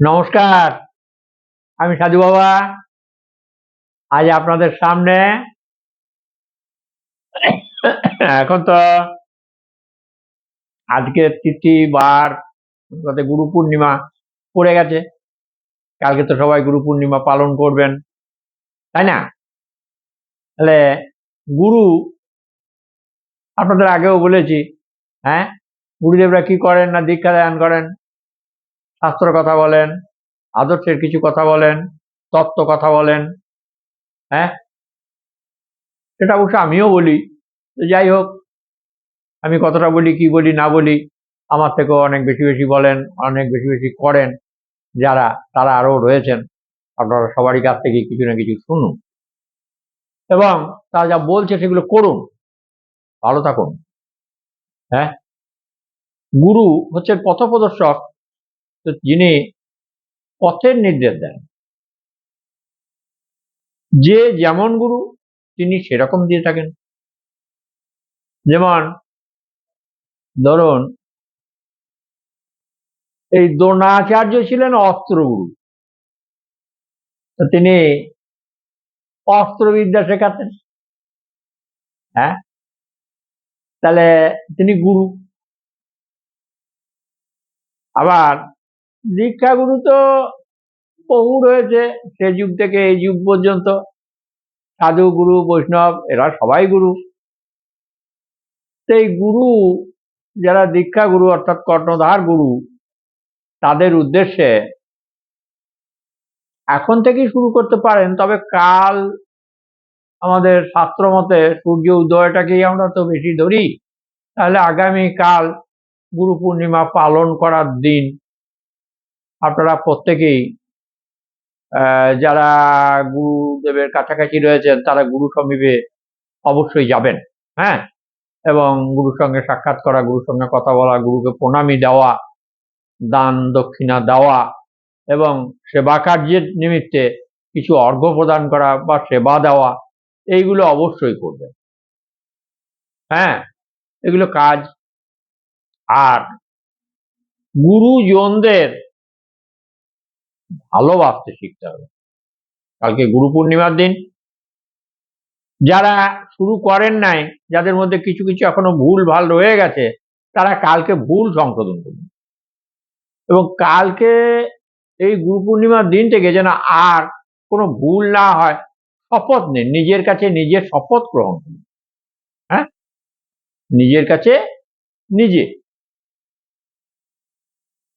নমস্কার, আমি সাধু বাবা। আজ আপনাদের সামনে এখন তো আজকে তিথি, বার গুরু পূর্ণিমা পড়ে গেছে। কালকে তো সবাই গুরু পূর্ণিমা পালন করবেন, তাই না? তাহলে গুরু, আপনাদের আগেও বলেছি হ্যাঁ? গুরুদেবরা কি করেন না দীক্ষা দান করেন? শাস্ত্র কথা বলেন, আদর্শের কিছু কথা বলেন, তত্ত্ব কথা বলেন হ্যাঁ? সেটা অবশ্য আমিও বলি। যাই হোক, আমি কতটা বলি, কি বলি, না বলি, আমার থেকেও অনেক বেশি বেশি বলেন, অনেক বেশি বেশি করেন, যারা, তারা আরও রয়েছেন, আপনারা সবারই কাছ থেকে কিছু না কিছু শুনুন। এবং তারা যা বলছে সেগুলো করুন, ভালো থাকুন হ্যাঁ? গুরু হচ্ছেন পথপ্রদর্শক তো যিনি পথের নির্দেশ দেন, যে যেমন গুরু, তিনি সেরকম দিয়ে থাকেন। যেমন ধরুন, এই দ্রোণাচার্য ছিলেন অস্ত্রগুরু। তো তিনি অস্ত্রবিদ্যা শেখাতেন। হ্যাঁ? তাহলে তিনি গুরু। আবার দীক্ষা গুরু তো বহু রয়েছে, সে যুগ থেকে এই যুগ পর্যন্ত। সাধু গুরু, বৈষ্ণব, এরা সবাই গুরু। সেই গুরু, যারা দীক্ষা গুরু, অর্থাৎ কর্ণধার গুরু, তাদের উদ্দেশ্যে এখন থেকেই শুরু করতে পারেন, তবে কাল আমাদের শাস্ত্র মতে সূর্য উদয়টাকেই আমরা তো বেশি ধরি। তাহলে আগামী কাল গুরু পূর্ণিমা পালন করার দিন আপনারা প্রত্যেকেই যারা গুরুদেবের কাছাকাছি রয়েছেন, তারা গুরু সমীপে অবশ্যই যাবেন হ্যাঁ? এবং গুরুর সঙ্গে সাক্ষাৎ করা, গুরুর সঙ্গে কথা বলা, গুরুকে প্রণামী দেওয়া, দান দক্ষিণা দেওয়া, এবং সেবা কার্যের নিমিত্তে কিছু অর্ঘ্য প্রদান করা বা সেবা দেওয়া, এইগুলো অবশ্যই করবেন। হ্যাঁ? এগুলো কাজ। আর গুরুজনদের ভালোবাসতে শিখতে হবে। কালকে গুরু পূর্ণিমার দিন, যারা শুরু করেন নাই, যাদের মধ্যে কিছু কিছু এখনও ভুল ভালো রয়ে গেছে, তারা কালকে ভুল সংশোধন করুন। এবং কালকে এই গুরু পূর্ণিমার দিন থেকে যেন আর কোনো ভুল না হয়, শপথ নেন, নিজের কাছে নিজের শপথ গ্রহণ করুন। হ্যাঁ? নিজের কাছে নিজে।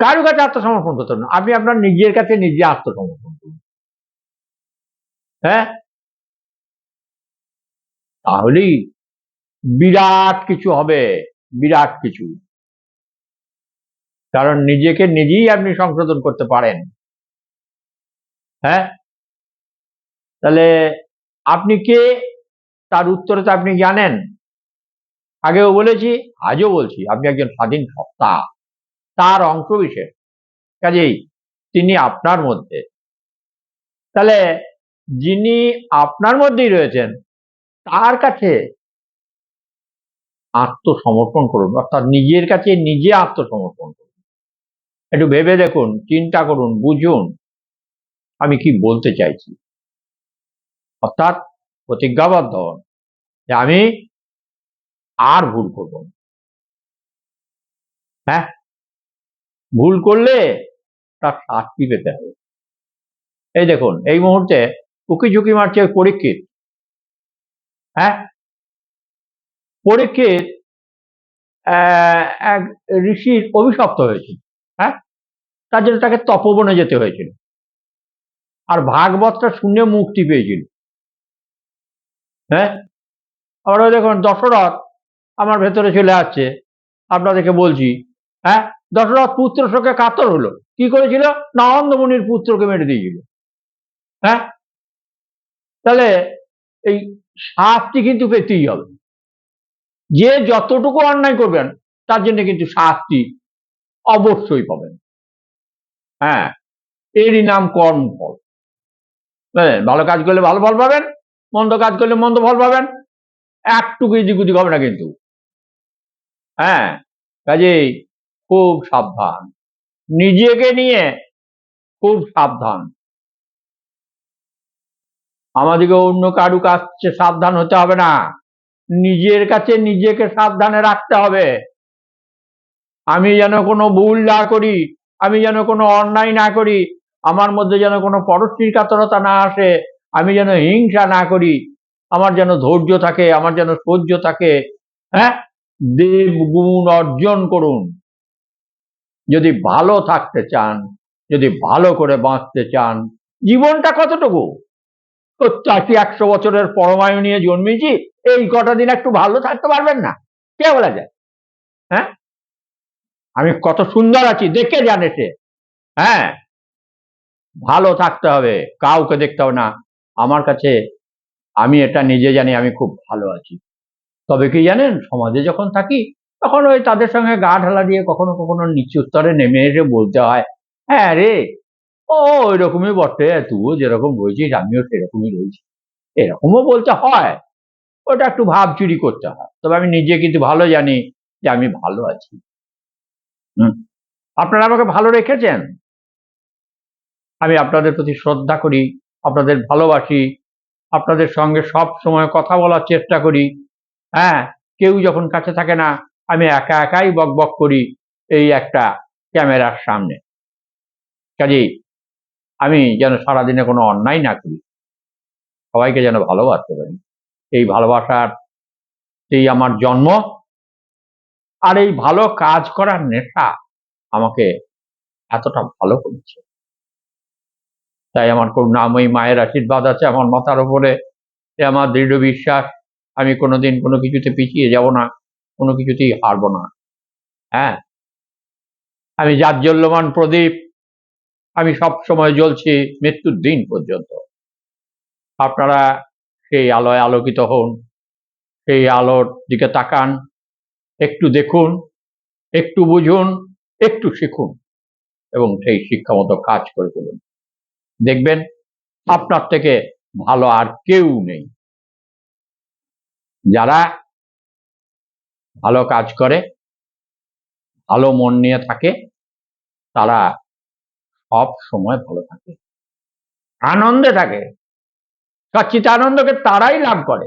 কারও কাছে আত্মসমর্পণ করতে না। আপনি আপনার নিজের কাছে নিজে আত্মসমর্পণ করুন। হ্যাঁ? তাহলেই বিরাট কিছু হবে, বিরাট কিছু। কারণ নিজেকে নিজেই আপনি সংশোধন করতে পারেন। হ্যাঁ? তাহলে আপনি কে? তার উত্তরে তো আপনি জানেন। আগেও বলেছি, আজও বলছি, আপনি একজন স্বাধীন সত্তা। তার অংশ বিশেষ। কাজেই তিনি আপনার মধ্যে। তাহলে যিনি আপনার মধ্যেই রয়েছেন, তার কাছে আত্মসমর্পণ করুন, অর্থাৎ নিজের কাছে নিজে আত্মসমর্পণ করুন। একটু ভেবে দেখুন, চিন্তা করুন, বুঝুন, আমি কি বলতে চাইছি। অর্থাৎ প্রতিজ্ঞাবদ্ধ হন যে আমি আর ভুল করব না। হ্যাঁ? ভুল করলে তার শাস্তি পেতে হবে। এই দেখুন, এই মুহূর্তে উকি ঝুঁকি মারছে পরীক্ষিত। হ্যাঁ? পরীক্ষিত এক ঋষির অভিশপ্ত হয়েছিল। হ্যাঁ? তার জন্য তাকে তপবনে যেতে হয়েছিল। আর ভাগবতটা শুনে মুক্তি পেয়েছিল। হ্যাঁ? আবার দেখুন, দশরথ আমার ভেতরে চলে আসছে। আপনাদেরকে বলছি হ্যাঁ? দশরথ পুত্র শোকে কাতর হলো। কি করেছিল? নন্দমুনির পুত্রকে মেরে দিয়েছিল। হ্যাঁ? তাহলে এই শাস্তি কিন্তু পেতেই হবে। যে যতটুকু অন্যায় করবেন, তার জন্য কিন্তু শাস্তি অবশ্যই পাবেন। হ্যাঁ? এরই নাম কর্ম কর্মফল। বুঝলেন? ভালো কাজ করলে ভালো ফল পাবেন, মন্দ কাজ করলে মন্দ ফল পাবেন। একটুকু এদিক ওদিক হবে না কিন্তু। হ্যাঁ? কাজেই খুব সাবধান। নিজেকে নিয়ে খুব সাবধান। আমাদেরকে অন্য কারু কাছে সাবধান হতে হবে না। নিজের কাছে নিজেকে সাবধানে রাখতে হবে। আমি যেন কোনো ভুল না করি, আমি যেন কোনো অন্যায় না করি, আমার মধ্যে যেন কোনো পরশ্রীর কাতরতা না আসে, আমি যেন হিংসা না করি, আমার যেন ধৈর্য থাকে, আমার যেন সহ্য থাকে হ্যাঁ? দেব গুণ অর্জন করুন। যদি ভালো থাকতে চান, যদি ভালো করে বাঁচতে চান, জীবনটা কতটুকু? চাষি একশো বছরের পরমায়ু নিয়ে জন্মেছি, এই কটা দিন একটু ভালো থাকতে পারবেন না। কে বলা যায়? হ্যাঁ? আমি কত সুন্দর আছি, দেখে জানে সে হ্যাঁ? ভালো থাকতে হবে, কাউকে দেখতে হবে না। আমার কাছে, আমি এটা নিজে জানি, আমি খুব ভালো আছি। তবে কি জানেন, সমাজে যখন থাকি তখন ওই তাদের সঙ্গে গা ঢালা দিয়ে কখনো কখনো নিচু স্তরে নেমে এসে বলতে হয় হ্যাঁ রে, ও ওই রকমই বটে, তুইও যেরকম রয়েছিস আমিও সেরকমই রয়েছি। এরকমও বলতে হয়, ওটা একটু ভাব চুরি করতে হয়, তবে আমি নিজে কিন্তু ভালো জানি যে আমি ভালো আছি। আপনারা আমাকে ভালো রেখেছেন? আমি আপনাদের প্রতি শ্রদ্ধা করি, আপনাদের ভালোবাসি, আপনাদের সঙ্গে সব সময় কথা বলার চেষ্টা করি হ্যাঁ কেউ যখন কাছে থাকে না আমি একা একাই বক বক করি এই একটা ক্যামেরার সামনে। কাজেই আমি যেন সারাদিনে কোনো অন্যায় না করি। সবাইকে যেন ভালোবাসতে পারি। এই ভালোবাসার এই আমার জন্ম আর এই ভালো কাজ করার নেশা আমাকে এতটা ভালো করেছে। তাই আমার করুণাময়ী মায়ের আশীর্বাদ আছে আমার মাথার ওপরে আমার দৃঢ় বিশ্বাস, আমি কোনোদিন কোনো কিছুতে পিছিয়ে যাব না। কোনো কিছুতেই হারব না। হ্যাঁ? আমি জাজ্জল্যমান প্রদীপ। আমি সব সময় জ্বলছি মৃত্যুর দিন পর্যন্ত। আপনারা সেই আলোয় আলোকিত হন, সেই আলোর দিকে তাকান, একটু দেখুন, একটু বুঝুন, একটু শিখুন এবং সেই শিক্ষা মতো কাজ করে তুলুন দেখবেন আপনার থেকে ভালো আর কেউ নেই। যারা ভালো কাজ করে, ভালো মন নিয়ে থাকে, তারা সব সময় ভালো থাকে। আনন্দে থাকে। সচ্চিত আনন্দকে তারাই লাভ করে,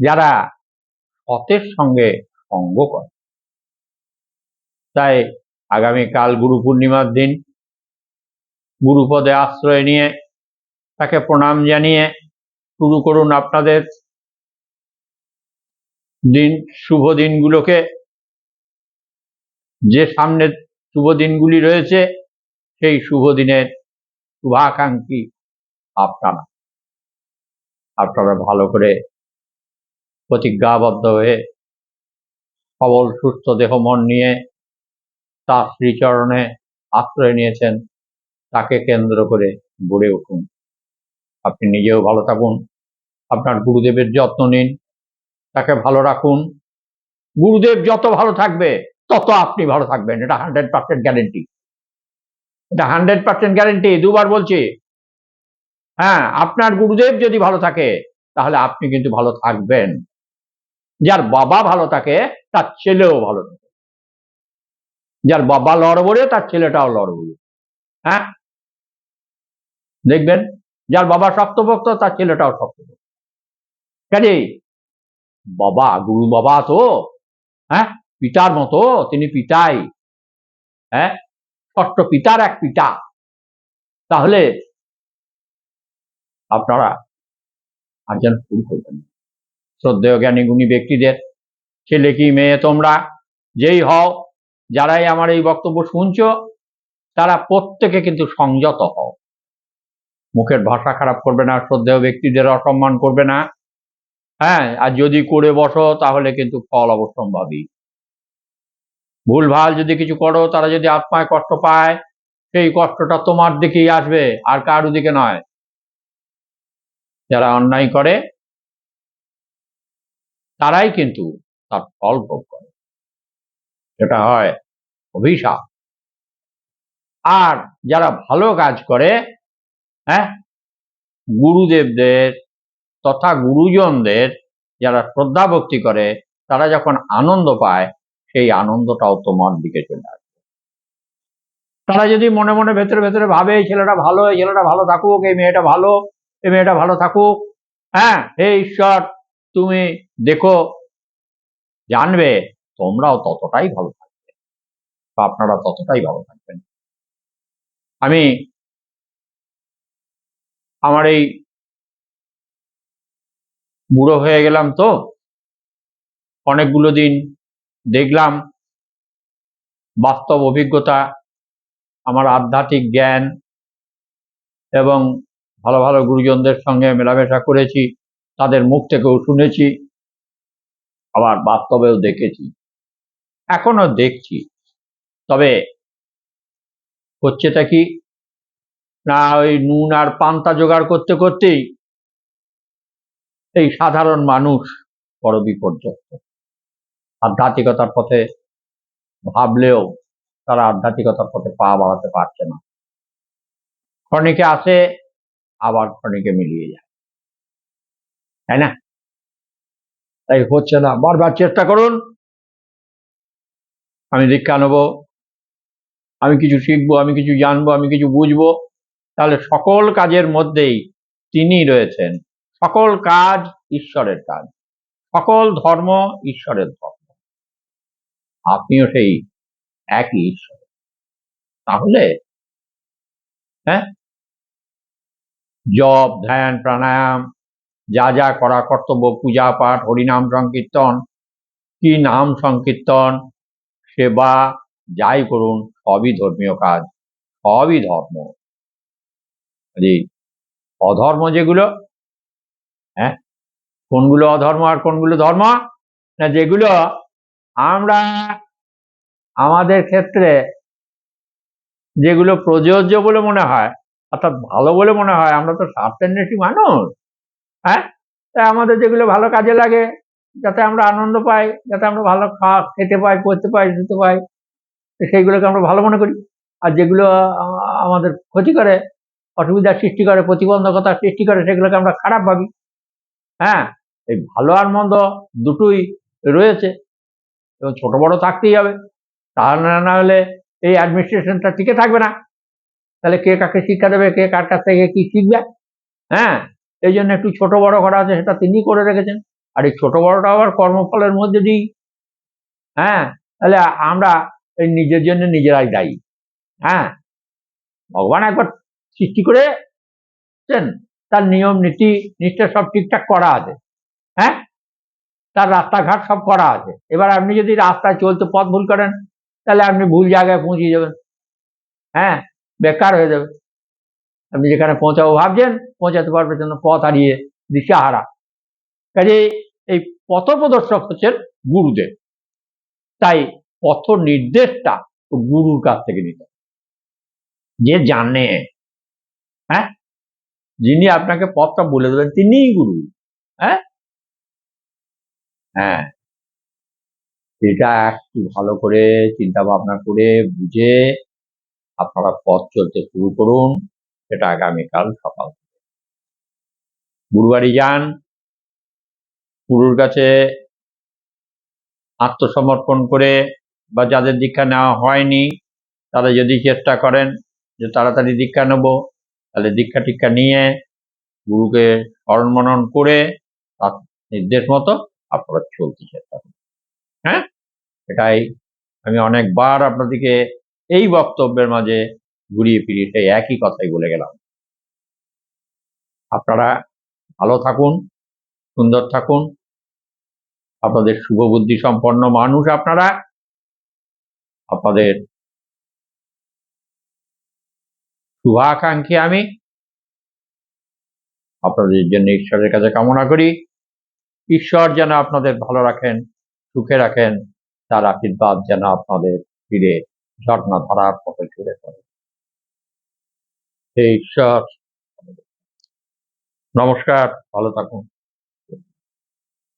যারা সতের সঙ্গে সঙ্গ করে। তাই আগামীকাল গুরু পূর্ণিমার দিন, গুরুপদে আশ্রয় নিয়ে তাকে প্রণাম জানিয়ে শুরু করুন আপনাদের দিন, শুভ দিনগুলোকে যে সামনে শুভ দিনগুলি রয়েছে, সেই শুভ দিনের শুভাকাঙ্ক্ষী আপনারা আপনারা ভালো করে প্রতিজ্ঞাবদ্ধ হয়ে সবল, সুস্থ দেহ, মন নিয়ে তার শ্রীচরণে আশ্রয় নিয়েছেন, তাকে কেন্দ্র করে গড়ে উঠুন। আপনি নিজেও ভালো থাকুন। আপনার গুরুদেবের যত্ন নিন। তাকে ভালো রাখুন। গুরুদেব যত ভালো থাকবে, তত আপনি ভালো থাকবেন। এটা হান্ড্রেড পার্সেন্ট গ্যারেন্টি এটা হান্ড্রেড পার্সেন্ট গ্যারেন্টি দুবার বলছি হ্যাঁ আপনার গুরুদেব যদি ভালো থাকে, তাহলে আপনি কিন্তু ভালো থাকবেন। যার বাবা ভালো থাকে, তার ছেলেও ভালো থাকে। যার বাবা লড়বড়ে, তার ছেলেটাও লড়বড়ে। হ্যাঁ? দেখবেন? যার বাবা শক্তভক্ত তার ছেলেটাও শক্তভক্ত কাজেই বাবা, গুরু বাবা তো হ্যাঁ? পিতার মতো, তিনি পিতাই হ্যাঁ? ষষ্ঠ পিতার এক পিতা। তাহলে আপনারা আর যেন ভুল করবেন শ্রদ্ধেয় জ্ঞানী গুণী ব্যক্তিদের, ছেলে কি মেয়ে তোমরা, যেই হও, যারাই আমার এই বক্তব্য শুনছো, তারা প্রত্যেকে কিন্তু সংযত হও। মুখের ভাষা খারাপ করবে না, শ্রদ্ধেয় ব্যক্তিদের অসম্মান করবে না। হ্যাঁ আর যদি করে বসো, তাহলে কিন্তু ফল অবশ্যম্ভাবী। ভুলভাল যদি কিছু করো, তারা যদি আত্মায় কষ্ট পায়, সেই কষ্টটা তোমার দিকেই আসবে, আর কারও দিকে নয়। যারা অন্যায় করে, তারাই কিন্তু তার ফল ভোগ করে। সেটা হয় অভিশাপ। আর যারা ভালো কাজ করে হ্যাঁ গুরুদেবদের তথা গুরুজনদের যারা শ্রদ্ধা ভক্তি করে, তারা যখন আনন্দ পায়, সেই আনন্দটাও তোমার দিকে চলে আসবে তারা যদি মনে মনে ভেতরে ভেতরে ভাবে, এই ছেলেটা ভালো, এই ছেলেটা ভালো থাকুক, এই মেয়েটা ভালো, এই মেয়েটা ভালো থাকুক। হ্যাঁ হে ঈশ্বর, তুমি দেখো, জানবে, তোমরাও ততটাই ভালো থাকবে, বা আপনারা ততটাই ভালো থাকবেন। আমি আমার এই বুড়ো হয়ে গেলাম তো। অনেকগুলো দিন দেখলাম, বাস্তব অভিজ্ঞতা, আমার আধ্যাত্মিক জ্ঞান এবং ভালো ভালো গুরুজনদের সঙ্গে মেলামেশা করেছি, তাদের মুখ থেকেও শুনেছি, আবার বাস্তবেও দেখেছি, এখনও দেখছি। তবে হচ্ছেটা কি? না, ওই নুন আর পান্তা জোগাড় করতে করতেই এই সাধারণ মানুষ বড় বিপর্যস্ত। আধ্যাত্মিকতার পথে ভাবলেও তারা আধ্যাত্মিকতার পথে পা বাড়াতে পারছে না। ক্ষণিকে আসে, আবার ক্ষণিকে মিলিয়ে যায়। তাই না? তাই হচ্ছে না। বারবার চেষ্টা করুন। আমি দীক্ষা নেব। আমি কিছু শিখব, আমি কিছু জানব, আমি কিছু বুঝব। তাহলে সকল কাজের মধ্যেই তিনি রয়েছেন। সকল কাজ ঈশ্বরের কাজ। সকল ধর্ম ঈশ্বরের ধর্ম। আপনিও সেই একই ঈশ্বর। তাহলে হ্যাঁ? জপ, ধ্যান, প্রাণায়াম, যা যা করা কর্তব্য, পূজা পাঠ, হরিনাম সংকীর্তন, কি নাম সংকীর্তন, সেবা, যাই করুন, সবই ধর্মীয় কাজ, সবই ধর্ম। অধর্ম যেগুলো কোনগুলো অধর্ম আর কোনগুলো ধর্ম? না যেগুলো আমরা আমাদের ক্ষেত্রে যেগুলো প্রযোজ্য বলে মনে হয়, অর্থাৎ ভালো বলে মনে হয়, আমরা তো স্বার্থেন্বেষী মানুষ হ্যাঁ? তাই আমাদের যেগুলো ভালো কাজে লাগে, যাতে আমরা আনন্দ পাই, যাতে আমরা ভালো খাওয়া খেতে পাই, পড়তে পাই, শুতে পাই, সেইগুলোকে আমরা ভালো মনে করি। আর যেগুলো আমাদের ক্ষতি করে, অসুবিধার সৃষ্টি করে, প্রতিবন্ধকতার সৃষ্টি করে, সেগুলোকে আমরা খারাপ ভাবি হ্যাঁ? এই ভালো আর মন্দ দুটোই রয়েছে। এবং ছোট বড় থাকতেই হবে। তাহলে না হলে এই অ্যাডমিনিস্ট্রেশনটা টিকে থাকবে না। তাহলে কে কাকে শিক্ষা দেবে, কে কার কাছ থেকে কি শিখবে? হ্যাঁ এই জন্য একটু ছোট বড় করা আছে, সেটা তিনি করে রেখেছেন। আর এই ছোট বড়টা আবার কর্মফলের মধ্যে দিই। হ্যাঁ তাহলে আমরা এই নিজের জন্য নিজেরাই দায়ী। হ্যাঁ ভগবান একবার সৃষ্টি করেছেন। তার নিয়ম, নীতি, নিষ্ঠা সব ঠিকঠাক করা আছে। তার রাস্তাঘাট সব করা আছে। এবার আপনি যদি রাস্তায় চলতে পথ ভুল করেন, তাহলে আপনি ভুল জায়গায় পৌঁছে যাবেন। হ্যাঁ বেকার হয়ে যাবে আপনি যেখানে পৌঁছাবো ভাবছেন, পৌঁছাতে পারবেন না, পথ হারিয়ে দিশাহারা কাজে এই পথ প্রদর্শক হচ্ছেন গুরুদেব। তাই পথ নির্দেশটা গুরুর কাছ থেকে নিতে। যে জানে হ্যাঁ যিনি আপনাকে পথটা বলে দেবেন, তিনিই গুরু। হ্যাঁ হ্যাঁ। এটা একটু ভালো করে চিন্তা ভাবনা করে বুঝে আপনারা পথ চলতে শুরু করুন। সেটা আগামীকাল সকাল। গুরুবাড়ি যান। গুরুর কাছে আত্মসমর্পণ করে বা যাদের দীক্ষা নেওয়া হয়নি, তারা যদি চেষ্টা করেন যে তাড়াতাড়ি দীক্ষা নেব, তাহলে দীক্ষা টিক্ষা নিয়ে গুরুকে স্মরণ মনন করে তার নির্দেশ মতো আপনারা চলতে চেষ্টা করুন হ্যাঁ? এটাই আমি অনেকবার আপনাদেরকে এই বক্তব্যের মাঝে ঘুরিয়ে ফিরিয়ে সেই একই কথাই বলে গেলাম। আপনারা ভালো থাকুন সুন্দর থাকুন। আপনাদের শুভবুদ্ধি সম্পন্ন মানুষ আপনারা। আপনাদের শুভাকাঙ্ক্ষী আমি। আপনাদের জন্য ঈশ্বরের কাছে কামনা করি। ঈশ্বর যেন আপনাদের ভালো রাখেন, সুখে রাখেন, তার আশীর্বাদ যেন আপনাদের ফিরে ঝর্ণা ধরার পথে ঘুরে পড়ে। ঈশ্বর, নমস্কার, ভালো থাকুন।